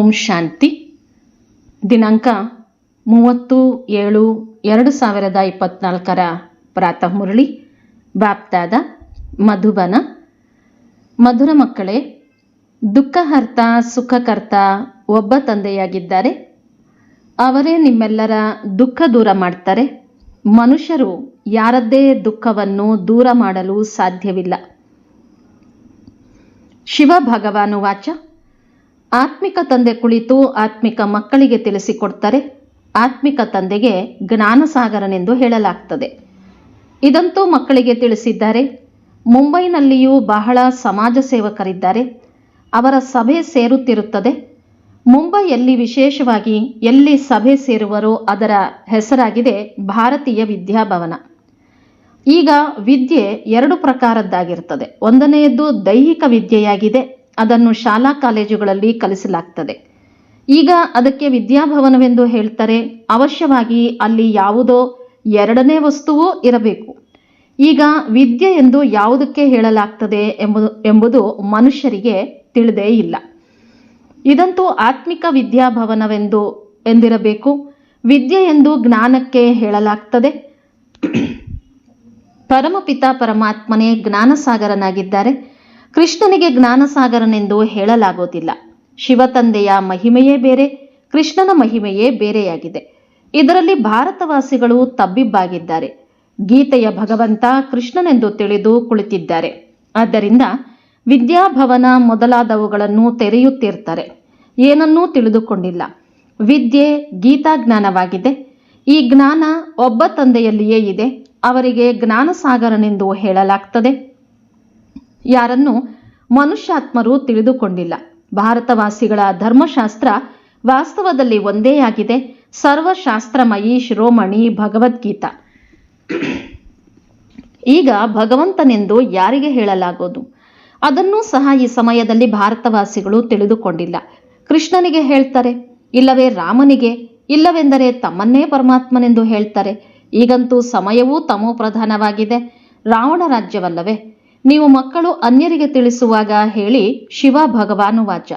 ಓಂ ಶಾಂತಿ. ದಿನಾಂಕ ಮೂವತ್ತು ಏಳು ಎರಡು ಸಾವಿರದ ಇಪ್ಪತ್ನಾಲ್ಕರ ಪ್ರಾತಃ ಮುರಳಿ. ಬಾಪ್ತಾದ ಮಧುಬನ. ಮಧುರ ಮಕ್ಕಳೇ ದುಃಖಹರ್ತ ಸುಖಕರ್ತ ಒಬ್ಬ ತಂದೆಯಾಗಿದ್ದಾರೆ. ಅವರೇ ನಿಮ್ಮೆಲ್ಲರ ದುಃಖ ದೂರ ಮಾಡ್ತಾರೆ. ಮನುಷ್ಯರು ಯಾರದ್ದೇ ದುಃಖವನ್ನು ದೂರ ಮಾಡಲು ಸಾಧ್ಯವಿಲ್ಲ. ಶಿವ ಭಗವಾನು ವಾಚ ಆತ್ಮಿಕ ತಂದೆ ಕುಳಿತು ಆತ್ಮಿಕ ಮಕ್ಕಳಿಗೆ ತಿಳಿಸಿಕೊಡ್ತಾರೆ. ಆತ್ಮಿಕ ತಂದೆಗೆ ಜ್ಞಾನಸಾಗರನೆಂದು ಹೇಳಲಾಗ್ತದೆ. ಇದಂತೂ ಮಕ್ಕಳಿಗೆ ತಿಳಿಸಿದ್ದಾರೆ. ಮುಂಬೈನಲ್ಲಿಯೂ ಬಹಳ ಸಮಾಜ ಸೇವಕರಿದ್ದಾರೆ. ಅವರ ಸಭೆ ಸೇರುತ್ತಿರುತ್ತದೆ. ಮುಂಬೈಯಲ್ಲಿ ವಿಶೇಷವಾಗಿ ಎಲ್ಲಿ ಸಭೆ ಸೇರುವರೋ ಅದರ ಹೆಸರಾಗಿದೆ ಭಾರತೀಯ ವಿದ್ಯಾಭವನ. ಈಗ ವಿದ್ಯೆ ಎರಡು ಪ್ರಕಾರದ್ದಾಗಿರುತ್ತದೆ ಒಂದನೆಯದ್ದು ದೈಹಿಕ ವಿದ್ಯೆಯಾಗಿದೆ. ಅದನ್ನು ಶಾಲಾ ಕಾಲೇಜುಗಳಲ್ಲಿ ಕಲಿಸಲಾಗ್ತದೆ. ಈಗ ಅದಕ್ಕೆ ವಿದ್ಯಾಭವನವೆಂದು ಹೇಳ್ತಾರೆ, ಅವಶ್ಯವಾಗಿ ಅಲ್ಲಿ ಯಾವುದೋ ಎರಡನೇ ವಸ್ತುವೂ ಇರಬೇಕು. ಈಗ ವಿದ್ಯೆ ಎಂದು ಯಾವುದಕ್ಕೆ ಹೇಳಲಾಗ್ತದೆ ಎಂಬುದು ಎಂಬುದು ಮನುಷ್ಯರಿಗೆ ತಿಳಿದೇ ಇಲ್ಲ. ಇದಂತೂ ಆತ್ಮಿಕ ವಿದ್ಯಾಭವನವೆಂದು ಎಂದಿರಬೇಕು. ವಿದ್ಯೆ ಎಂದು ಜ್ಞಾನಕ್ಕೆ ಹೇಳಲಾಗ್ತದೆ. ಪರಮಪಿತ ಪರಮಾತ್ಮನೇ ಜ್ಞಾನಸಾಗರನಾಗಿದ್ದಾರೆ. ಕೃಷ್ಣನಿಗೆ ಜ್ಞಾನಸಾಗರನೆಂದು ಹೇಳಲಾಗೋದಿಲ್ಲ. ಶಿವತಂದೆಯ ಮಹಿಮೆಯೇ ಬೇರೆ, ಕೃಷ್ಣನ ಮಹಿಮೆಯೇ ಬೇರೆಯಾಗಿದೆ. ಇದರಲ್ಲಿ ಭಾರತವಾಸಿಗಳು ತಬ್ಬಿಬ್ಬಾಗಿದ್ದಾರೆ. ಗೀತೆಯ ಭಗವಂತ ಕೃಷ್ಣನೆಂದು ತಿಳಿದು ಕುಳಿತಿದ್ದಾರೆ. ಆದ್ದರಿಂದ ವಿದ್ಯಾಭವನ ಮೊದಲಾದವುಗಳನ್ನು ತೆರೆಯುತ್ತಿರ್ತಾರೆ. ಏನನ್ನೂ ತಿಳಿದುಕೊಂಡಿಲ್ಲ. ವಿದ್ಯೆ ಗೀತಾಜ್ಞಾನವಾಗಿದೆ. ಈ ಜ್ಞಾನ ಒಬ್ಬ ತಂದೆಯಲ್ಲಿಯೇ ಇದೆ. ಅವರಿಗೆ ಜ್ಞಾನಸಾಗರನೆಂದು ಹೇಳಲಾಗ್ತದೆ. ಯಾರನ್ನು ಮನುಷ್ಯಾತ್ಮರು ತಿಳಿದುಕೊಂಡಿಲ್ಲ. ಭಾರತವಾಸಿಗಳ ಧರ್ಮಶಾಸ್ತ್ರ ವಾಸ್ತವದಲ್ಲಿ ಒಂದೇ ಆಗಿದೆ. ಸರ್ವಶಾಸ್ತ್ರಮಯಿ ಶಿರೋಮಣಿ ಭಗವದ್ಗೀತಾ. ಈಗ ಭಗವಂತನೆಂದು ಯಾರಿಗೆ ಹೇಳಲಾಗೋದು? ಅದನ್ನೂ ಸಹ ಈ ಸಮಯದಲ್ಲಿ ಭಾರತವಾಸಿಗಳು ತಿಳಿದುಕೊಂಡಿಲ್ಲ. ಕೃಷ್ಣನಿಗೆ ಹೇಳ್ತಾರೆ, ಇಲ್ಲವೇ ರಾಮನಿಗೆ, ಇಲ್ಲವೆಂದರೆ ತಮ್ಮನ್ನೇ ಪರಮಾತ್ಮನೆಂದು ಹೇಳ್ತಾರೆ. ಈಗಂತೂ ಸಮಯವೂ ತಮೋ ಪ್ರಧಾನವಾಗಿದೆ. ರಾವಣ ರಾಜ್ಯವಲ್ಲವೇ? ನೀವು ಮಕ್ಕಳು ಅನ್ಯರಿಗೆ ತಿಳಿಸುವಾಗ ಹೇಳಿ ಶಿವ ಭಗವಾನು ವಾಚ.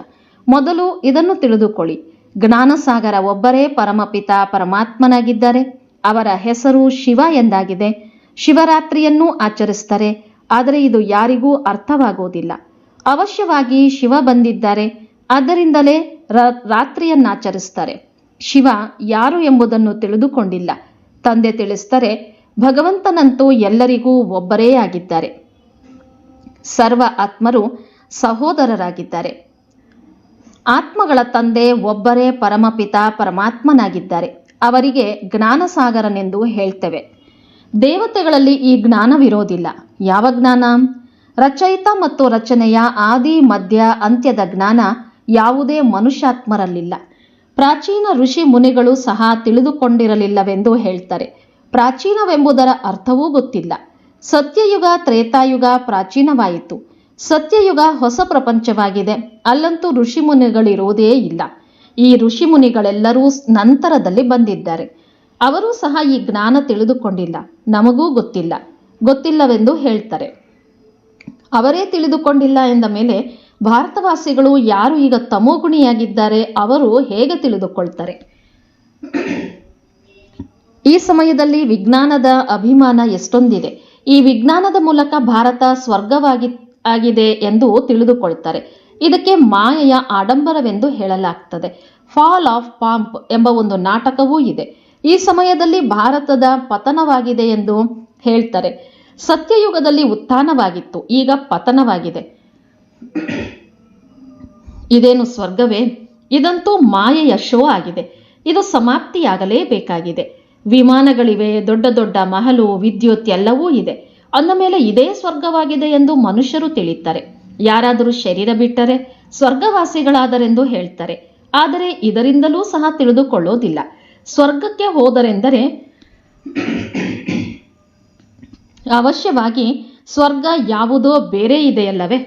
ಮೊದಲು ಇದನ್ನು ತಿಳಿದುಕೊಳ್ಳಿ. ಜ್ಞಾನಸಾಗರ ಒಬ್ಬರೇ ಪರಮಪಿತ ಪರಮಾತ್ಮನಾಗಿದ್ದಾರೆ, ಅವರ ಹೆಸರು ಶಿವ ಎಂದಾಗಿದೆ. ಶಿವರಾತ್ರಿಯನ್ನೂ ಆಚರಿಸ್ತಾರೆ ಆದರೆ ಇದು ಯಾರಿಗೂ ಅರ್ಥವಾಗುವುದಿಲ್ಲ. ಅವಶ್ಯವಾಗಿ ಶಿವ ಬಂದಿದ್ದಾರೆ ಆದ್ದರಿಂದಲೇ ರಾತ್ರಿಯನ್ನಾಚರಿಸ್ತಾರೆ ಶಿವ ಯಾರು ಎಂಬುದನ್ನು ತಿಳಿದುಕೊಂಡಿಲ್ಲ. ತಂದೆ ತಿಳಿಸ್ತಾರೆ ಭಗವಂತನಂತೂ ಎಲ್ಲರಿಗೂ ಒಬ್ಬರೇ ಆಗಿದ್ದಾರೆ. ಸರ್ವ ಆತ್ಮರು ಸಹೋದರರಾಗಿದ್ದಾರೆ. ಆತ್ಮಗಳ ತಂದೆ ಒಬ್ಬರೇ ಪರಮಪಿತ ಪರಮಾತ್ಮನಾಗಿದ್ದಾರೆ. ಅವರಿಗೆ ಜ್ಞಾನಸಾಗರನೆಂದು ಹೇಳ್ತೇವೆ. ದೇವತೆಗಳಲ್ಲಿ ಈ ಜ್ಞಾನವಿರೋದಿಲ್ಲ. ಯಾವ ಜ್ಞಾನ? ರಚಯಿತ ಮತ್ತು ರಚನೆಯ ಆದಿ, ಮಧ್ಯ, ಅಂತ್ಯದ ಜ್ಞಾನ ಯಾವುದೇ ಮನುಷ್ಯಾತ್ಮರಲ್ಲಿಲ್ಲ. ಪ್ರಾಚೀನ ಋಷಿ ಮುನಿಗಳು ಸಹ ತಿಳಿದುಕೊಂಡಿರಲಿಲ್ಲವೆಂದು ಹೇಳ್ತಾರೆ. ಪ್ರಾಚೀನವೆಂಬುದರ ಅರ್ಥವೂ ಗೊತ್ತಿಲ್ಲ. ಸತ್ಯಯುಗ, ತ್ರೇತಾಯುಗ ಪ್ರಾಚೀನವಾಯಿತು. ಸತ್ಯಯುಗ ಹೊಸ ಪ್ರಪಂಚವಾಗಿದೆ. ಅಲ್ಲಂತೂ ಋಷಿಮುನಿಗಳಿರುವುದೇ ಇಲ್ಲ. ಈ ಋಷಿಮುನಿಗಳೆಲ್ಲರೂ ನಂತರದಲ್ಲಿ ಬಂದಿದ್ದಾರೆ. ಅವರೂ ಸಹ ಈ ಜ್ಞಾನ ತಿಳಿದುಕೊಂಡಿಲ್ಲ. ನಮಗೂ ಗೊತ್ತಿಲ್ಲ. ಗೊತ್ತಿಲ್ಲವೆಂದು ಹೇಳ್ತಾರೆ. ಅವರೇ ತಿಳಿದುಕೊಂಡಿಲ್ಲ ಎಂದ ಮೇಲೆ ಭಾರತವಾಸಿಗಳು ಯಾರು ಈಗ ತಮೋಗುಣಿಯಾಗಿದ್ದಾರೆ ಅವರು ಹೇಗೆ ತಿಳಿದುಕೊಳ್ತಾರೆ? ಈ ಸಮಯದಲ್ಲಿ ವಿಜ್ಞಾನದ ಅಭಿಮಾನ ಎಷ್ಟೊಂದಿದೆ. ಈ ವಿಜ್ಞಾನದ ಮೂಲಕ ಭಾರತ ಸ್ವರ್ಗವಾಗಿ ಆಗಿದೆ ಎಂದು ತಿಳಿದುಕೊಳ್ತಾರೆ ಇದಕ್ಕೆ ಮಾಯೆಯ ಆಡಂಬರವೆಂದು ಹೇಳಲಾಗ್ತದೆ. ಫಾಲ್ ಆಫ್ ಪಾಂಪ್ ಎಂಬ ಒಂದು ನಾಟಕವೂ ಇದೆ. ಈ ಸಮಯದಲ್ಲಿ ಭಾರತದ ಪತನವಾಗಿದೆ ಎಂದು ಹೇಳ್ತಾರೆ. ಸತ್ಯಯುಗದಲ್ಲಿ ಉತ್ಥಾನವಾಗಿತ್ತು, ಈಗ ಪತನವಾಗಿದೆ. ಇದೇನು ಸ್ವರ್ಗವೇ? ಇದಂತೂ ಮಾಯೆಯ ಶೋ ಆಗಿದೆ. ಇದು ಸಮಾಪ್ತಿಯಾಗಲೇಬೇಕಾಗಿದೆ. ವಿಮಾನಗಳಿವೆ, ದೊಡ್ಡ ದೊಡ್ಡ ಮಹಲು, ವಿದ್ಯುತ್ ಎಲ್ಲವೂ ಇದೆ. ಅಂದ ಮೇಲೆ ಇದೇ ಸ್ವರ್ಗವಾಗಿದೆ ಎಂದು ಮನುಷ್ಯರು ತಿಳಿತಾರೆ. ಯಾರಾದರೂ ಶರೀರ ಬಿಟ್ಟರೆ ಸ್ವರ್ಗವಾಸಿಗಳಾದರೆಂದು ಹೇಳ್ತಾರೆ. ಆದರೆ ಇದರಿಂದಲೂ ಸಹ ತಿಳಿದುಕೊಳ್ಳೋದಿಲ್ಲ. ಸ್ವರ್ಗಕ್ಕೆ ಹೋದರೆಂದರೆ ಅವಶ್ಯವಾಗಿ ಸ್ವರ್ಗ ಯಾವುದೋ ಬೇರೆ ಇದೆಯಲ್ಲವೇ?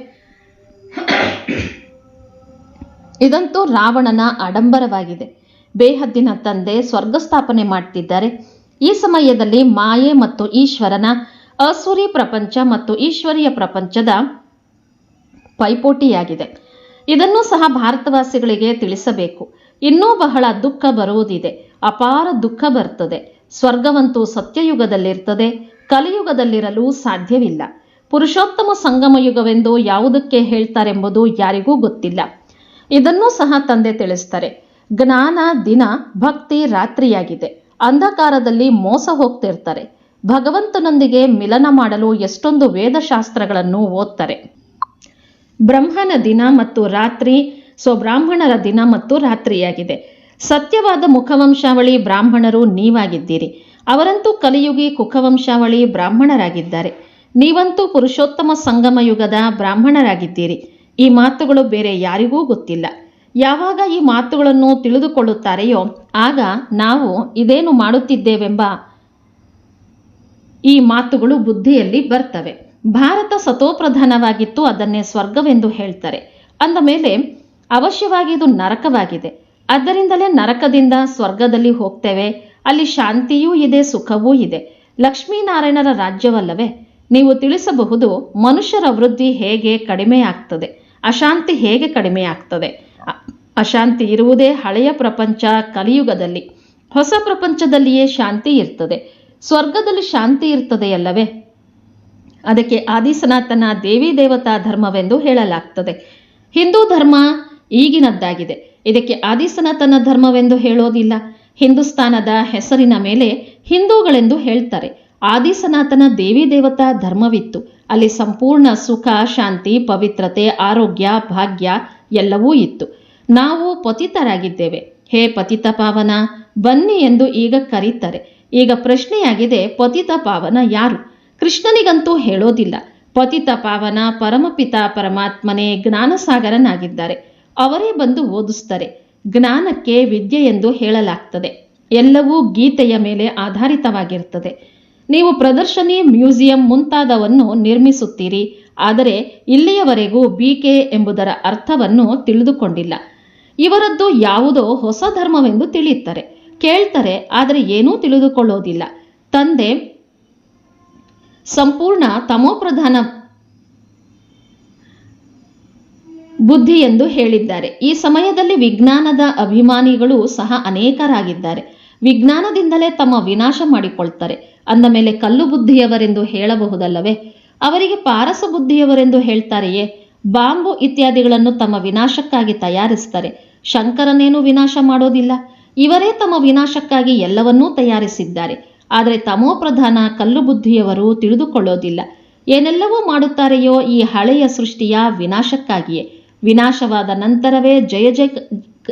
ಇದಂತೂ ರಾವಣನ ಆಡಂಬರವಾಗಿದೆ. ಬೇಹದ್ದಿನ ತಂದೆ ಸ್ವರ್ಗ ಸ್ಥಾಪನೆ ಮಾಡ್ತಿದ್ದಾರೆ. ಈ ಸಮಯದಲ್ಲಿ ಮಾಯೆ ಮತ್ತು ಈಶ್ವರನ ಅಸುರಿ ಪ್ರಪಂಚ ಮತ್ತು ಈಶ್ವರಿಯ ಪ್ರಪಂಚದ ಪೈಪೋಟಿಯಾಗಿದೆ. ಇದನ್ನು ಸಹ ಭಾರತವಾಸಿಗಳಿಗೆ ತಿಳಿಸಬೇಕು. ಇನ್ನೂ ಬಹಳ ದುಃಖ ಬರುವುದಿದೆ. ಅಪಾರ ದುಃಖ ಬರ್ತದೆ. ಸ್ವರ್ಗವಂತೂ ಸತ್ಯಯುಗದಲ್ಲಿರ್ತದೆ. ಕಲಿಯುಗದಲ್ಲಿರಲು ಸಾಧ್ಯವಿಲ್ಲ. ಪುರುಷೋತ್ತಮ ಸಂಗಮ ಯುಗವೆಂದು ಯಾವುದಕ್ಕೆ ಹೇಳ್ತಾರೆಂಬುದು ಯಾರಿಗೂ ಗೊತ್ತಿಲ್ಲ. ಇದನ್ನೂ ಸಹ ತಂದೆ ತಿಳಿಸ್ತಾರೆ. ಜ್ಞಾನ ದಿನ ಭಕ್ತಿ ರಾತ್ರಿಯಾಗಿದೆ. ಅಂಧಕಾರದಲ್ಲಿ ಮೋಸ ಹೋಗ್ತಿರ್ತಾರೆ. ಭಗವಂತನೊಂದಿಗೆ ಮಿಲನ ಮಾಡಲು ಎಷ್ಟೊಂದು ವೇದಶಾಸ್ತ್ರಗಳನ್ನು ಓದ್ತಾರೆ. ಬ್ರಹ್ಮನ ದಿನ ಮತ್ತು ರಾತ್ರಿ ಸ್ವಬ್ರಾಹ್ಮಣರ ದಿನ ಮತ್ತು ರಾತ್ರಿಯಾಗಿದೆ. ಸತ್ಯವಾದ ಮುಖವಂಶಾವಳಿ ಬ್ರಾಹ್ಮಣರು ನೀವಾಗಿದ್ದೀರಿ. ಅವರಂತೂ ಕಲಿಯುಗಿ ಕುಖವಂಶಾವಳಿ ಬ್ರಾಹ್ಮಣರಾಗಿದ್ದಾರೆ. ನೀವಂತೂ ಪುರುಷೋತ್ತಮ ಸಂಗಮ ಯುಗದ ಬ್ರಾಹ್ಮಣರಾಗಿದ್ದೀರಿ. ಈ ಮಾತುಗಳು ಬೇರೆ ಯಾರಿಗೂ ಗೊತ್ತಿಲ್ಲ. ಯಾವಾಗ ಈ ಮಾತುಗಳನ್ನು ತಿಳಿದುಕೊಳ್ಳುತ್ತಾರೆಯೋ ಆಗ ನಾವು ಇದೇನು ಮಾಡುತ್ತಿದ್ದೇವೆಂಬ ಈ ಮಾತುಗಳು ಬುದ್ಧಿಯಲ್ಲಿ ಬರ್ತವೆ. ಭಾರತ ಸತೋಪ್ರಧಾನವಾಗಿತ್ತು, ಅದನ್ನೇ ಸ್ವರ್ಗವೆಂದು ಹೇಳ್ತಾರೆ. ಅಂದ ಮೇಲೆ ಅವಶ್ಯವಾಗಿ ಇದು ನರಕವಾಗಿದೆ. ಅದರಿಂದಲೇ ನರಕದಿಂದ ಸ್ವರ್ಗದಲ್ಲಿ ಹೋಗ್ತೇವೆ. ಅಲ್ಲಿ ಶಾಂತಿಯೂ ಇದೆ, ಸುಖವೂ ಇದೆ. ಲಕ್ಷ್ಮೀನಾರಾಯಣರ ರಾಜ್ಯವಲ್ಲವೇ? ನೀವು ತಿಳಿಸಬಹುದು, ಮನುಷ್ಯರ ವೃದ್ಧಿ ಹೇಗೆ ಕಡಿಮೆ ಆಗ್ತದೆ ಅಶಾಂತಿ ಹೇಗೆ ಕಡಿಮೆ ಆಗ್ತದೆ ಅ- ಅಶಾಂತಿ ಇರುವುದೇ ಹಳೆಯ ಪ್ರಪಂಚ ಕಲಿಯುಗದಲ್ಲಿ. ಹೊಸ ಪ್ರಪಂಚದಲ್ಲಿಯೇ ಶಾಂತಿ ಇರ್ತದೆ. ಸ್ವರ್ಗದಲ್ಲಿ ಶಾಂತಿ ಇರ್ತದೆಯಲ್ಲವೇ ಅದಕ್ಕೆ ಆದಿ ಸನಾತನ ದೇವಿ ದೇವತಾ ಧರ್ಮವೆಂದು ಹೇಳಲಾಗ್ತದೆ. ಹಿಂದೂ ಧರ್ಮ ಈಗಿನದ್ದಾಗಿದೆ. ಇದಕ್ಕೆ ಆದಿ ಸನಾತನ ಧರ್ಮವೆಂದು ಹೇಳೋದಿಲ್ಲ. ಹಿಂದೂಸ್ತಾನದ ಹೆಸರಿನ ಮೇಲೆ ಹಿಂದೂಗಳೆಂದು ಹೇಳ್ತಾರೆ. ಆದಿಸನಾತನ ದೇವಿ ದೇವತಾ ಧರ್ಮವಿತ್ತು. ಅಲ್ಲಿ ಸಂಪೂರ್ಣ ಸುಖ, ಶಾಂತಿ, ಪವಿತ್ರತೆ, ಆರೋಗ್ಯ, ಭಾಗ್ಯ ಎಲ್ಲವೂ ಇತ್ತು. ನಾವು ಪತಿತರಾಗಿದ್ದೇವೆ. ಹೇ ಪತಿತ ಪಾವನ, ಬನ್ನಿ ಎಂದು ಈಗ ಕರೀತಾರೆ. ಈಗ ಪ್ರಶ್ನೆಯಾಗಿದೆ, ಪತಿತ ಪಾವನ ಯಾರು? ಕೃಷ್ಣನಿಗಂತೂ ಹೇಳೋದಿಲ್ಲ. ಪತಿತ ಪಾವನ ಪರಮಪಿತ ಪರಮಾತ್ಮನೇ ಜ್ಞಾನಸಾಗರನಾಗಿದ್ದಾರೆ. ಅವರೇ ಬಂದು ಓದಿಸ್ತಾರೆ ಜ್ಞಾನಕ್ಕೆ ವಿದ್ಯೆ ಎಂದು ಹೇಳಲಾಗ್ತದೆ. ಎಲ್ಲವೂ ಗೀತೆಯ ಮೇಲೆ ಆಧಾರಿತವಾಗಿರ್ತದೆ. ನೀವು ಪ್ರದರ್ಶನಿ, ಮ್ಯೂಸಿಯಂ ಮುಂತಾದವನ್ನು ನಿರ್ಮಿಸುತ್ತೀರಿ. ಆದರೆ ಇಲ್ಲಿಯವರೆಗೂ ಬಿಕೆ ಎಂಬುದರ ಅರ್ಥವನ್ನು ತಿಳಿದುಕೊಂಡಿಲ್ಲ. ಇವರದ್ದು ಯಾವುದೋ ಹೊಸ ಧರ್ಮವೆಂದು ತಿಳಿಯುತ್ತಾರೆ. ಕೇಳ್ತಾರೆ, ಆದರೆ ಏನೂ ತಿಳಿದುಕೊಳ್ಳೋದಿಲ್ಲ. ತಂದೆ ಸಂಪೂರ್ಣ ತಮೋಪ್ರಧಾನ ಬುದ್ಧಿ ಎಂದು ಹೇಳಿದ್ದಾರೆ. ಈ ಸಮಯದಲ್ಲಿ ವಿಜ್ಞಾನದ ಅಭಿಮಾನಿಗಳು ಸಹ ಅನೇಕರಾಗಿದ್ದಾರೆ. ವಿಜ್ಞಾನದಿಂದಲೇ ತಮ್ಮ ವಿನಾಶ ಮಾಡಿಕೊಳ್ತಾರೆ. ಅಂದ ಮೇಲೆ ಕಲ್ಲು ಬುದ್ಧಿಯವರೆಂದು ಹೇಳಬಹುದಲ್ಲವೇ? ಅವರಿಗೆ ಪಾರಸ ಬುದ್ಧಿಯವರೆಂದು ಹೇಳ್ತಾರೆಯೇ? ಬಾಂಬು ಇತ್ಯಾದಿಗಳನ್ನು ತಮ್ಮ ವಿನಾಶಕ್ಕಾಗಿ ತಯಾರಿಸ್ತಾರೆ ಶಂಕರನೇನು ವಿನಾಶ ಮಾಡೋದಿಲ್ಲ. ಇವರೇ ತಮ್ಮ ವಿನಾಶಕ್ಕಾಗಿ ಎಲ್ಲವನ್ನೂ ತಯಾರಿಸಿದ್ದಾರೆ. ಆದರೆ ತಮೋಪ್ರಧಾನ ಕಲ್ಲು ಬುದ್ಧಿಯವರು ತಿಳಿದುಕೊಳ್ಳೋದಿಲ್ಲ. ಏನೆಲ್ಲವೂ ಮಾಡುತ್ತಾರೆಯೋ ಈ ಹಳೆಯ ಸೃಷ್ಟಿಯ ವಿನಾಶಕ್ಕಾಗಿಯೇ. ವಿನಾಶವಾದ ನಂತರವೇ ಜಯ ಜಯ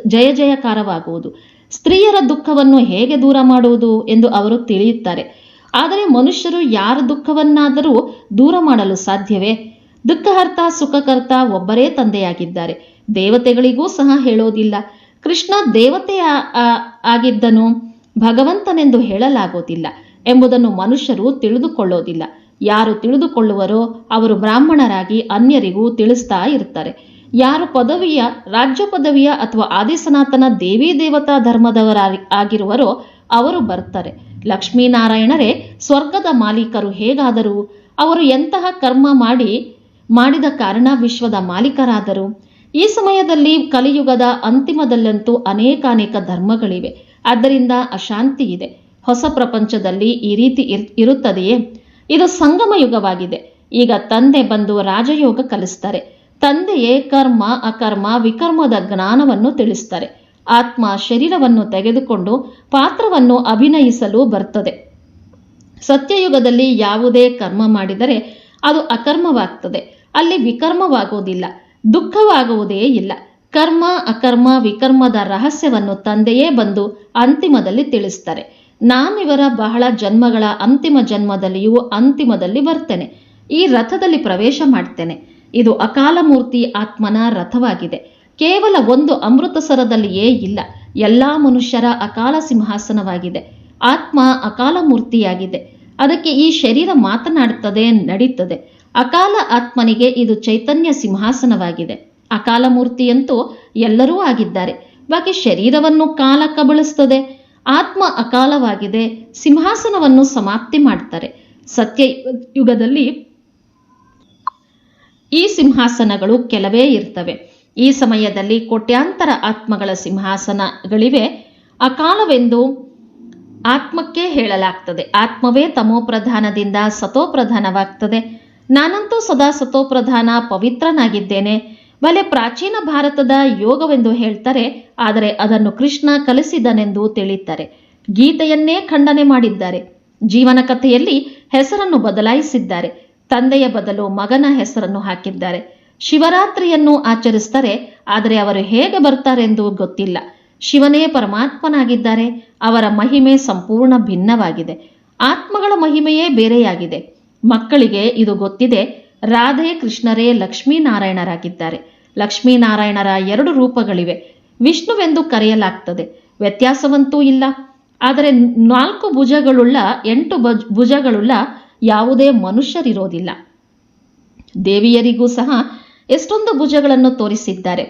ಜಯ ಜಯಕಾರವಾಗುವುದು. ಸ್ತ್ರೀಯರ ದುಃಖವನ್ನು ಹೇಗೆ ದೂರ ಮಾಡುವುದು ಎಂದು ಅವರು ತಿಳಿಯುತ್ತಾರೆ. ಆದರೆ ಮನುಷ್ಯರು ಯಾರ ದುಃಖವನ್ನಾದರೂ ದೂರ ಮಾಡಲು ಸಾಧ್ಯವೇ? ದುಃಖಹರ್ತ, ಸುಖಕರ್ತ ಒಬ್ಬರೇ ತಂದೆಯಾಗಿದ್ದಾರೆ. ದೇವತೆಗಳಿಗೂ ಸಹ ಹೇಳೋದಿಲ್ಲ. ಕೃಷ್ಣ ದೇವತೆ ಆ- ಆ- ಆಗಿದ್ದನು ಭಗವಂತನೆಂದು ಹೇಳಲಾಗೋದಿಲ್ಲ ಎಂಬುದನ್ನು ಮನುಷ್ಯರು ತಿಳಿದುಕೊಳ್ಳೋದಿಲ್ಲ. ಯಾರು ತಿಳಿದುಕೊಳ್ಳುವರೋ ಅವರು ಬ್ರಾಹ್ಮಣರಾಗಿ ಅನ್ಯರಿಗೂ ತಿಳಿಸ್ತಾ ಇರ್ತಾರೆ ಯಾರು ಪದವಿಯ, ರಾಜ್ಯ ಪದವಿಯ ಅಥವಾ ಆದಿಸನಾಥನ ದೇವಿ ದೇವತಾ ಧರ್ಮದವರ ಆಗಿರುವರೋ ಅವರು ಬರ್ತಾರೆ. ಲಕ್ಷ್ಮೀನಾರಾಯಣರೇ, ಸ್ವರ್ಗದ ಮಾಲೀಕರು ಹೇಗಾದರೂ ಅವರು ಎಂತಹ ಕರ್ಮ ಮಾಡಿ ಮಾಡಿದ ಕಾರಣ ವಿಶ್ವದ ಮಾಲೀಕರಾದರು. ಈ ಸಮಯದಲ್ಲಿ ಕಲಿಯುಗದ ಅಂತಿಮದಲ್ಲಂತೂ ಅನೇಕಾನೇಕ ಧರ್ಮಗಳಿವೆ. ಆದ್ದರಿಂದ ಅಶಾಂತಿ ಇದೆ. ಹೊಸ ಪ್ರಪಂಚದಲ್ಲಿ ಈ ರೀತಿ ಇರ್- ಇರುತ್ತದೆಯೇ? ಇದು ಸಂಗಮ ಯುಗವಾಗಿದೆ ಈಗ ತಂದೆ ಬಂದು ರಾಜಯೋಗ ಕಲಿಸ್ತಾರೆ. ತಂದೆಯೇ ಕರ್ಮ, ಅಕರ್ಮ, ವಿಕರ್ಮದ ಜ್ಞಾನವನ್ನು ತಿಳಿಸ್ತಾರೆ. ಆತ್ಮ ಶರೀರವನ್ನು ತೆಗೆದುಕೊಂಡು ಪಾತ್ರವನ್ನು ಅಭಿನಯಿಸಲು ಬರ್ತದೆ. ಸತ್ಯಯುಗದಲ್ಲಿ ಯಾವುದೇ ಕರ್ಮ ಮಾಡಿದರೆ ಅದು ಅಕರ್ಮವಾಗ್ತದೆ. ಅಲ್ಲಿ ವಿಕರ್ಮವಾಗುವುದಿಲ್ಲ, ದುಃಖವಾಗುವುದೇ ಇಲ್ಲ. ಕರ್ಮ, ಅಕರ್ಮ, ವಿಕರ್ಮದ ರಹಸ್ಯವನ್ನು ತಂದೆಯೇ ಬಂದು ಅಂತಿಮದಲ್ಲಿ ತಿಳಿಸ್ತಾರೆ. ನಾನಿವರ ಬಹಳ ಜನ್ಮಗಳ ಅಂತಿಮ ಜನ್ಮದಲ್ಲಿಯೂ ಅಂತಿಮದಲ್ಲಿ ಬರ್ತೇನೆ. ಈ ರಥದಲ್ಲಿ ಪ್ರವೇಶ ಮಾಡ್ತೇನೆ. ಇದು ಅಕಾಲಮೂರ್ತಿ ಆತ್ಮನ ರಥವಾಗಿದೆ. ಕೇವಲ ಒಂದು ಅಮೃತಸರದಲ್ಲಿಯೇ ಇಲ್ಲ, ಎಲ್ಲಾ ಮನುಷ್ಯರ ಅಕಾಲ ಸಿಂಹಾಸನವಾಗಿದೆ. ಆತ್ಮ ಅಕಾಲ ಮೂರ್ತಿಯಾಗಿದೆ ಅದಕ್ಕೆ ಈ ಶರೀರ ಮಾತನಾಡುತ್ತದೆ, ನಡೀತದೆ. ಅಕಾಲ ಆತ್ಮನಿಗೆ ಇದು ಚೈತನ್ಯ ಸಿಂಹಾಸನವಾಗಿದೆ. ಅಕಾಲ ಮೂರ್ತಿಯಂತೂ ಎಲ್ಲರೂ ಆಗಿದ್ದಾರೆ. ಬಾಕಿ ಶರೀರವನ್ನು ಕಾಲ ಕಬಳಿಸ್ತದೆ. ಆತ್ಮ ಅಕಾಲವಾಗಿದೆ. ಸಿಂಹಾಸನವನ್ನು ಸಮಾಪ್ತಿ ಮಾಡ್ತಾರೆ. ಸತ್ಯ ಯುಗದಲ್ಲಿ ಈ ಸಿಂಹಾಸನಗಳು ಕೆಲವೇ ಇರ್ತವೆ. ಈ ಸಮಯದಲ್ಲಿ ಕೋಟ್ಯಾಂತರ ಆತ್ಮಗಳ ಸಿಂಹಾಸನಗಳಿವೆ. ಅಕಾಲವೆಂದು ಆತ್ಮಕ್ಕೆ ಹೇಳಲಾಗ್ತದೆ. ಆತ್ಮವೇ ತಮೋಪ್ರಧಾನದಿಂದ ಸತೋಪ್ರಧಾನವಾಗ್ತದೆ. ನಾನಂತೂ ಸದಾ ಸತೋಪ್ರಧಾನ ಪವಿತ್ರನಾಗಿದ್ದೇನೆ. ಬಲೆ ಪ್ರಾಚೀನ ಭಾರತದ ಯೋಗವೆಂದು ಹೇಳ್ತಾರೆ, ಆದರೆ ಅದನ್ನು ಕೃಷ್ಣ ಕಲಿಸಿದನೆಂದು ತಿಳಿತಾರೆ. ಗೀತೆಯನ್ನೇ ಖಂಡನೆ ಮಾಡಿದ್ದಾರೆ. ಜೀವನ ಕಥೆಯಲ್ಲಿ ಹೆಸರನ್ನು ಬದಲಾಯಿಸಿದ್ದಾರೆ. ತಂದೆಯ ಬದಲು ಮಗನ ಹೆಸರನ್ನು ಹಾಕಿದ್ದಾರೆ. ಶಿವರಾತ್ರಿಯನ್ನು ಆಚರಿಸ್ತಾರೆ, ಆದರೆ ಅವರು ಹೇಗೆ ಬರ್ತಾರೆಂದು ಗೊತ್ತಿಲ್ಲ. ಶಿವನೇ ಪರಮಾತ್ಮನಾಗಿದ್ದಾರೆ, ಅವರ ಮಹಿಮೆ ಸಂಪೂರ್ಣ ಭಿನ್ನವಾಗಿದೆ. ಆತ್ಮಗಳ ಮಹಿಮೆಯೇ ಬೇರೆಯಾಗಿದೆ. ಮಕ್ಕಳಿಗೆ ಇದು ಗೊತ್ತಿದೆ. ರಾಧೆ ಕೃಷ್ಣರೇ ಲಕ್ಷ್ಮೀನಾರಾಯಣರಾಗಿದ್ದಾರೆ. ಲಕ್ಷ್ಮೀನಾರಾಯಣರ ಎರಡು ರೂಪಗಳಿವೆ. ವಿಷ್ಣುವೆಂದು ಕರೆಯಲಾಗ್ತದೆ. ವ್ಯತ್ಯಾಸವಂತೂ ಇಲ್ಲ. ಆದರೆ ನಾಲ್ಕು ಭುಜಗಳುಳ್ಳ, ಎಂಟು ಭುಜ, ಭುಜಗಳುಳ್ಳ ಯಾವುದೇ ಮನುಷ್ಯರಿರೋದಿಲ್ಲ. ದೇವಿಯರಿಗೂ ಸಹ ಎಷ್ಟೊಂದು ಭುಜಗಳನ್ನು ತೋರಿಸಿದ್ದಾರೆ.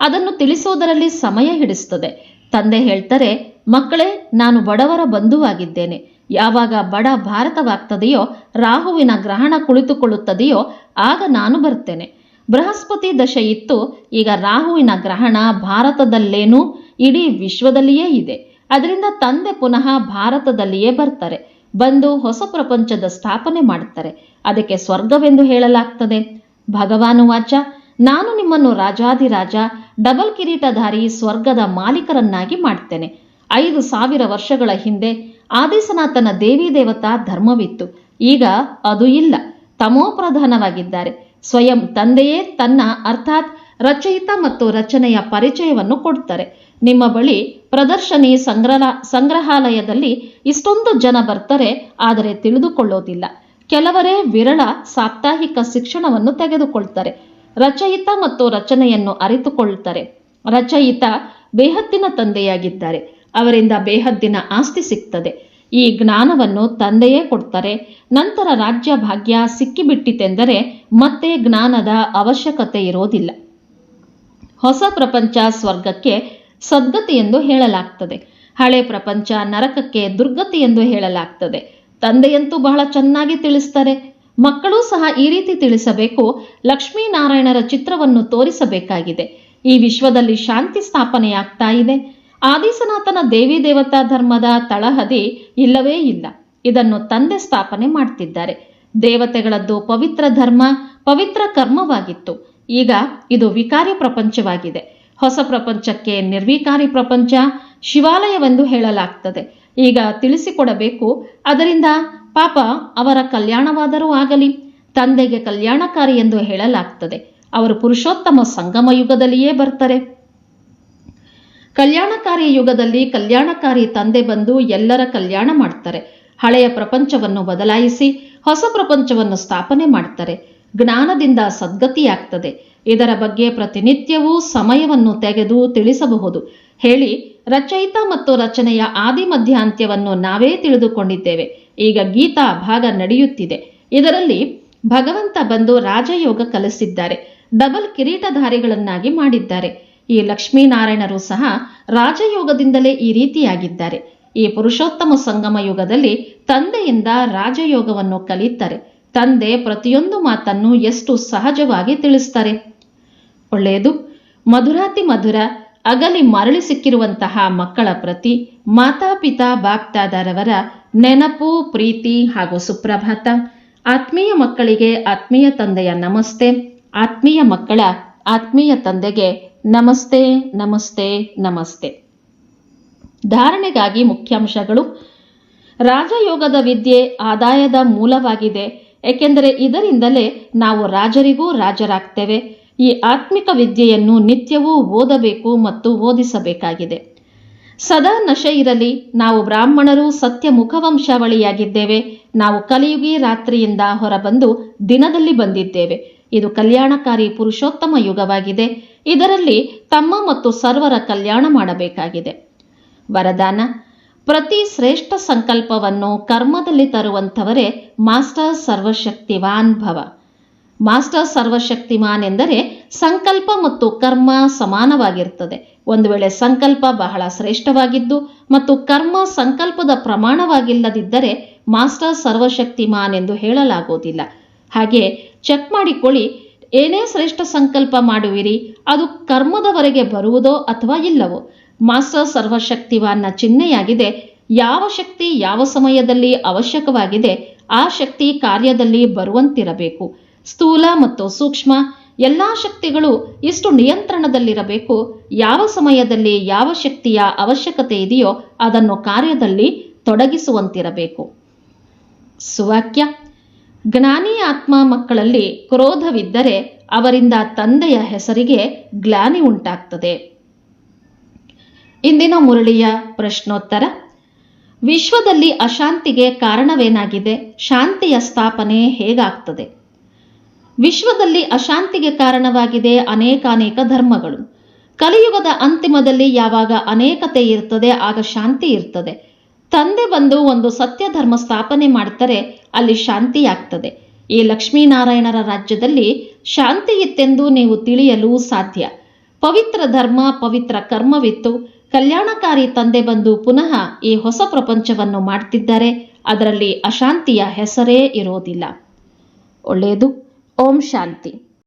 ಅದನ್ನು ತಿಳಿಸೋದರಲ್ಲಿ ಸಮಯ ಹಿಡಿಸ್ತದೆ. ತಂದೆ ಹೇಳ್ತಾರೆ ಮಕ್ಕಳೇ, ನಾನು ಬಡವರ ಬಂಧುವಾಗಿದ್ದೇನೆ. ಯಾವಾಗ ಬಡ ಭಾರತವಾಗ್ತದೆಯೋ, ರಾಹುವಿನ ಗ್ರಹಣ ಕುಳಿತುಕೊಳ್ಳುತ್ತದೆಯೋ, ಆಗ ನಾನು ಬರ್ತೇನೆ. ಬೃಹಸ್ಪತಿ ದಶೆ ಇತ್ತು, ಈಗ ರಾಹುವಿನ ಗ್ರಹಣ ಭಾರತದಲ್ಲೇನು, ಇಡೀ ವಿಶ್ವದಲ್ಲಿಯೇ ಇದೆ. ಅದರಿಂದ ತಂದೆ ಪುನಃ ಭಾರತದಲ್ಲಿಯೇ ಬರ್ತಾರೆ. ಬಂದು ಹೊಸ ಪ್ರಪಂಚದ ಸ್ಥಾಪನೆ ಮಾಡುತ್ತಾರೆ. ಅದಕ್ಕೆ ಸ್ವರ್ಗವೆಂದು ಹೇಳಲಾಗ್ತದೆ. ಭಗವಾನು ವಾಚ, ನಾನು ನಿಮ್ಮನ್ನು ರಾಜಾದಿರಾಜ ಡಬಲ್ ಕಿರೀಟಧಾರಿ ಸ್ವರ್ಗದ ಮಾಲೀಕರನ್ನಾಗಿ ಮಾಡ್ತೇನೆ. ಐದು ಸಾವಿರ ವರ್ಷಗಳ ಹಿಂದೆ ಆದಿಸನಾಥನ ದೇವಿ ದೇವತಾ ಧರ್ಮವಿತ್ತು. ಈಗ ಅದು ಇಲ್ಲ. ತಮೋಪ್ರಧಾನವಾಗಿದ್ದಾರೆ ಸ್ವಯಂ ತಂದೆಯೇ ತನ್ನ, ಅರ್ಥಾತ್ ರಚಯಿತ ಮತ್ತು ರಚನೆಯ ಪರಿಚಯವನ್ನು ಕೊಡ್ತಾರೆ ನಿಮ್ಮ ಬಳಿ ಪ್ರದರ್ಶನಿ ಸಂಗ್ರಹ, ಸಂಗ್ರಹಾಲಯದಲ್ಲಿ ಇಷ್ಟೊಂದು ಜನ ಬರ್ತಾರೆ, ಆದರೆ ತಿಳಿದುಕೊಳ್ಳೋದಿಲ್ಲ. ಕೆಲವರೇ ವಿರಳ ಸಾಪ್ತಾಹಿಕ ಶಿಕ್ಷಣವನ್ನು ತೆಗೆದುಕೊಳ್ತಾರೆ. ರಚಯಿತ ಮತ್ತು ರಚನೆಯನ್ನು ಅರಿತುಕೊಳ್ತಾರೆ. ರಚಯಿತ ಬೇಹತ್ತಿನ ತಂದೆಯಾಗಿದ್ದಾರೆ. ಅವರಿಂದ ಬೇಹದ್ದಿನ ಆಸ್ತಿ ಸಿಗ್ತದೆ. ಈ ಜ್ಞಾನವನ್ನು ತಂದೆಯೇ ಕೊಡ್ತಾರೆ. ನಂತರ ರಾಜ್ಯ ಭಾಗ್ಯ ಸಿಕ್ಕಿಬಿಟ್ಟಿತೆಂದರೆ ಮತ್ತೆ ಜ್ಞಾನದ ಅವಶ್ಯಕತೆ ಇರೋದಿಲ್ಲ. ಹೊಸ ಪ್ರಪಂಚ ಸ್ವರ್ಗಕ್ಕೆ ಸದ್ಗತಿ ಎಂದು ಹೇಳಲಾಗ್ತದೆ. ಹಳೆ ಪ್ರಪಂಚ ನರಕಕ್ಕೆ ದುರ್ಗತಿ ಎಂದು ಹೇಳಲಾಗ್ತದೆ. ತಂದೆಯಂತೂ ಬಹಳ ಚೆನ್ನಾಗಿ ತಿಳಿಸ್ತಾರೆ. ಮಕ್ಕಳೂ ಸಹ ಈ ರೀತಿ ತಿಳಿಸಬೇಕು. ಲಕ್ಷ್ಮೀನಾರಾಯಣರ ಚಿತ್ರವನ್ನು ತೋರಿಸಬೇಕಾಗಿದೆ. ಈ ವಿಶ್ವದಲ್ಲಿ ಶಾಂತಿ ಸ್ಥಾಪನೆಯಾಗ್ತಾ ಇದೆ. ಆದಿಸನಾಥನ ದೇವಿ ದೇವತಾ ಧರ್ಮದ ತಳಹದಿ ಇಲ್ಲವೇ ಇಲ್ಲ. ಇದನ್ನು ತಂದೆ ಸ್ಥಾಪನೆ ಮಾಡ್ತಿದ್ದಾರೆ. ದೇವತೆಗಳದ್ದು ಪವಿತ್ರ ಧರ್ಮ, ಪವಿತ್ರ ಕರ್ಮವಾಗಿತ್ತು. ಈಗ ಇದು ವಿಕಾರಿ ಪ್ರಪಂಚವಾಗಿದೆ. ಹೊಸ ಪ್ರಪಂಚಕ್ಕೆ ನಿರ್ವಿಕಾರಿ ಪ್ರಪಂಚ ಶಿವಾಲಯವೆಂದು ಹೇಳಲಾಗ್ತದೆ. ಈಗ ತಿಳಿಸಿಕೊಡಬೇಕು, ಅದರಿಂದ ಪಾಪ ಅವರ ಕಲ್ಯಾಣವಾದರೂ ಆಗಲಿ, ತಂದೆಗೆ ಕಲ್ಯಾಣಕಾರಿ ಎಂದು ಹೇಳಲಾಗ್ತದೆ. ಅವರು ಪುರುಷೋತ್ತಮ ಸಂಗಮ ಯುಗದಲ್ಲಿಯೇ ಬರ್ತಾರೆ. ಕಲ್ಯಾಣಕಾರಿ ಯುಗದಲ್ಲಿ ಕಲ್ಯಾಣಕಾರಿ ತಂದೆ ಬಂದು ಎಲ್ಲರ ಕಲ್ಯಾಣ ಮಾಡ್ತಾರೆ. ಹಳೆಯ ಪ್ರಪಂಚವನ್ನು ಬದಲಾಯಿಸಿ ಹೊಸ ಪ್ರಪಂಚವನ್ನು ಸ್ಥಾಪನೆ ಮಾಡ್ತಾರೆ. ಜ್ಞಾನದಿಂದ ಸದ್ಗತಿಯಾಗ್ತದೆ. ಇದರ ಬಗ್ಗೆ ಪ್ರತಿನಿತ್ಯವೂ ಸಮಯವನ್ನು ತೆಗೆದು ತಿಳಿಸಬಹುದು. ಹೇಳಿ, ರಚಯಿತ ಮತ್ತು ರಚನೆಯ ಆದಿ ಮಧ್ಯಾಂತ್ಯವನ್ನು ನಾವೇ ತಿಳಿದುಕೊಂಡಿದ್ದೇವೆ. ಈಗ ಗೀತಾ ಭಾಗ ನಡೆಯುತ್ತಿದೆ. ಇದರಲ್ಲಿ ಭಗವಂತ ಬಂದು ರಾಜಯೋಗ ಕಲಿಸಿದ್ದಾರೆ. ಡಬಲ್ ಕಿರೀಟಧಾರಿಗಳನ್ನಾಗಿ ಮಾಡಿದ್ದಾರೆ. ಈ ಲಕ್ಷ್ಮೀನಾರಾಯಣರು ಸಹ ರಾಜಯೋಗದಿಂದಲೇ ಈ ರೀತಿಯಾಗಿದ್ದಾರೆ. ಈ ಪುರುಷೋತ್ತಮ ಸಂಗಮ ಯುಗದಲ್ಲಿ ತಂದೆಯಿಂದ ರಾಜಯೋಗವನ್ನು ಕಲಿತಾರೆ. ತಂದೆ ಪ್ರತಿಯೊಂದು ಮಾತನ್ನು ಎಷ್ಟು ಸಹಜವಾಗಿ ತಿಳಿಸ್ತಾರೆ. ಒಳ್ಳೆಯದು, ಮಧುರಾತಿ ಮಧುರ, ಅಗಲಿ ಮರಳಿ ಸಿಕ್ಕಿರುವಂತಹ ಮಕ್ಕಳ ಪ್ರತಿ ಮಾತಾಪಿತಾ ಬಾಪ್ತಾದರವರ ನೆನಪು, ಪ್ರೀತಿ ಹಾಗೂ ಸುಪ್ರಭಾತ. ಆತ್ಮೀಯ ಮಕ್ಕಳಿಗೆ ಆತ್ಮೀಯ ತಂದೆಯ ನಮಸ್ತೆ. ಆತ್ಮೀಯ ಮಕ್ಕಳ ಆತ್ಮೀಯ ತಂದೆಗೆ ನಮಸ್ತೆ ನಮಸ್ತೆ ನಮಸ್ತೆ. ಧಾರಣೆಗಾಗಿ ಮುಖ್ಯಾಂಶಗಳು. ರಾಜಯೋಗದ ವಿದ್ಯೆ ಆದಾಯದ ಮೂಲವಾಗಿದೆ. ಏಕೆಂದರೆ ಇದರಿಂದಲೇ ನಾವು ರಾಜರಿಗೂ ರಾಜರಾಗ್ತೇವೆ. ಈ ಆತ್ಮಿಕ ವಿದ್ಯೆಯನ್ನು ನಿತ್ಯವೂ ಓದಬೇಕು ಮತ್ತು ಓದಿಸಬೇಕಾಗಿದೆ. ಸದಾ ನಶೆ ಇರಲಿ. ನಾವು ಬ್ರಾಹ್ಮಣರು ಸತ್ಯ ಮುಖವಂಶಾವಳಿಯಾಗಿದ್ದೇವೆ. ನಾವು ಕಲಿಯುಗಿ ರಾತ್ರಿಯಿಂದ ಹೊರಬಂದು ದಿನದಲ್ಲಿ ಬಂದಿದ್ದೇವೆ. ಇದು ಕಲ್ಯಾಣಕಾರಿ ಪುರುಷೋತ್ತಮ ಯುಗವಾಗಿದೆ. ಇದರಲ್ಲಿ ತಮ್ಮ ಮತ್ತು ಸರ್ವರ ಕಲ್ಯಾಣ ಮಾಡಬೇಕಾಗಿದೆ. ವರದಾನ. ಪ್ರತಿ ಶ್ರೇಷ್ಠ ಸಂಕಲ್ಪವನ್ನು ಕರ್ಮದಲ್ಲಿ ತರುವಂಥವರೇ ಮಾಸ್ಟರ್ ಸರ್ವಶಕ್ತಿವಾನ್ ಭವ. ಮಾಸ್ಟರ್ ಸರ್ವಶಕ್ತಿಮಾನ್ ಎಂದರೆ ಸಂಕಲ್ಪ ಮತ್ತು ಕರ್ಮ ಸಮಾನವಾಗಿರ್ತದೆ. ಒಂದು ವೇಳೆ ಸಂಕಲ್ಪ ಬಹಳ ಶ್ರೇಷ್ಠವಾಗಿದ್ದು ಮತ್ತು ಕರ್ಮ ಸಂಕಲ್ಪದ ಪ್ರಮಾಣವಾಗಿಲ್ಲದಿದ್ದರೆ ಮಾಸ್ಟರ್ ಸರ್ವಶಕ್ತಿಮಾನ್ ಎಂದು ಹೇಳಲಾಗುವುದಿಲ್ಲ. ಹಾಗೆ ಚೆಕ್ ಮಾಡಿಕೊಳ್ಳಿ. ಏನೇ ಶ್ರೇಷ್ಠ ಸಂಕಲ್ಪ ಮಾಡುವಿರಿ, ಅದು ಕರ್ಮದವರೆಗೆ ಬರುವುದೋ ಅಥವಾ ಇಲ್ಲವೋ. ಮಾಸ್ಟರ್ ಸರ್ವಶಕ್ತಿವಾನ್ನ ಚಿಹ್ನೆಯಾಗಿದೆ. ಯಾವ ಶಕ್ತಿ ಯಾವ ಸಮಯದಲ್ಲಿ ಅವಶ್ಯಕವಾಗಿದೆ, ಆ ಶಕ್ತಿ ಕಾರ್ಯದಲ್ಲಿ ಬರುವಂತಿರಬೇಕು. ಸ್ಥೂಲ ಮತ್ತು ಸೂಕ್ಷ್ಮ, ಎಲ್ಲ ಶಕ್ತಿಗಳು ಇಷ್ಟು ನಿಯಂತ್ರಣದಲ್ಲಿರಬೇಕು. ಯಾವ ಸಮಯದಲ್ಲಿ ಯಾವ ಶಕ್ತಿಯ ಅವಶ್ಯಕತೆ ಇದೆಯೋ ಅದನ್ನು ಕಾರ್ಯದಲ್ಲಿ ತೊಡಗಿಸುವಂತಿರಬೇಕು. ಸುವಾಕ್ಯ. ಜ್ಞಾನಿ ಆತ್ಮ ಮಕ್ಕಳಲ್ಲಿ ಕ್ರೋಧವಿದ್ದರೆ ಅವರಿಂದ ತಂದೆಯ ಹೆಸರಿಗೆ ಗ್ಲಾನಿ ಉಂಟಾಗ್ತದೆ. ಇಂದಿನ ಮುರಳಿಯ ಪ್ರಶ್ನೋತ್ತರ. ವಿಶ್ವದಲ್ಲಿ ಅಶಾಂತಿಗೆ ಕಾರಣವೇನಾಗಿದೆ? ಶಾಂತಿಯ ಸ್ಥಾಪನೆ ಹೇಗಾಗ್ತದೆ? ವಿಶ್ವದಲ್ಲಿ ಅಶಾಂತಿಗೆ ಕಾರಣವಾಗಿದೆ ಅನೇಕಾನೇಕ ಧರ್ಮಗಳು. ಕಲಿಯುಗದ ಅಂತಿಮದಲ್ಲಿ ಯಾವಾಗ ಅನೇಕತೆ ಇರ್ತದೆ, ಆಗ ಶಾಂತಿ ಇರ್ತದೆ. ತಂದೆ ಬಂದು ಒಂದು ಸತ್ಯ ಧರ್ಮ ಸ್ಥಾಪನೆ ಮಾಡ್ತಾರೆ, ಅಲ್ಲಿ ಶಾಂತಿ ಆಗ್ತದೆ ಈ ಲಕ್ಷ್ಮೀನಾರಾಯಣರ ರಾಜ್ಯದಲ್ಲಿ ಶಾಂತಿ ಇತ್ತೆಂದು ನೀವು ತಿಳಿಯಲು ಸಾಧ್ಯ. ಪವಿತ್ರ ಧರ್ಮ, ಪವಿತ್ರ ಕರ್ಮವಿತ್ತು. ಕಲ್ಯಾಣಕಾರಿ ತಂದೆ ಬಂದು ಪುನಃ ಈ ಹೊಸ ಪ್ರಪಂಚವನ್ನು ಮಾಡ್ತಿದ್ದಾರೆ, ಅದರಲ್ಲಿ ಅಶಾಂತಿಯ ಹೆಸರೇ ಇರೋದಿಲ್ಲ. ಒಳ್ಳೆಯದು. ಓಂ ಶಾಂತಿ.